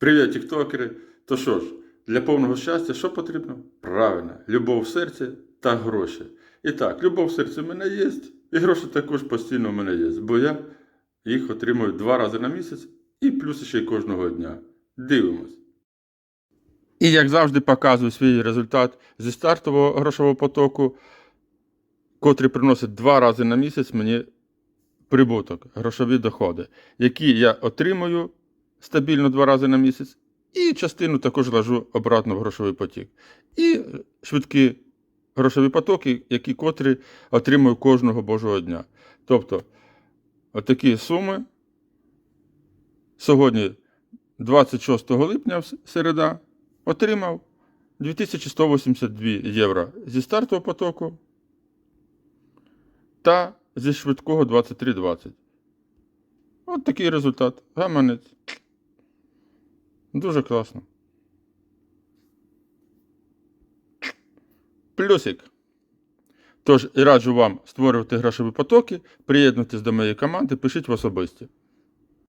Привіт, тіктокери! То що ж, для повного щастя що потрібно? Правильно, любов в серці та гроші. І так, любов в серці в мене є, і гроші також постійно в мене є, бо я їх отримую два рази на місяць і плюс ще й кожного дня. Дивимось. І як завжди показую свій результат зі стартового грошового потоку, котрий приносить два рази на місяць мені прибуток, грошові доходи, які я отримую стабільно два рази на місяць, і частину також ложу обратно в грошовий потік. І швидкі грошові потоки, які котрі отримую кожного божого дня. Тобто, отакі суми. Сьогодні, 26 липня, середа, отримав 2182 євро зі стартового потоку та зі швидкого 2320. От такий результат. Гаманець. Дуже класно. Плюсик. Тож раджу вам створювати грошові потоки, приєднуйтесь до моєї команди, пишіть в особисті.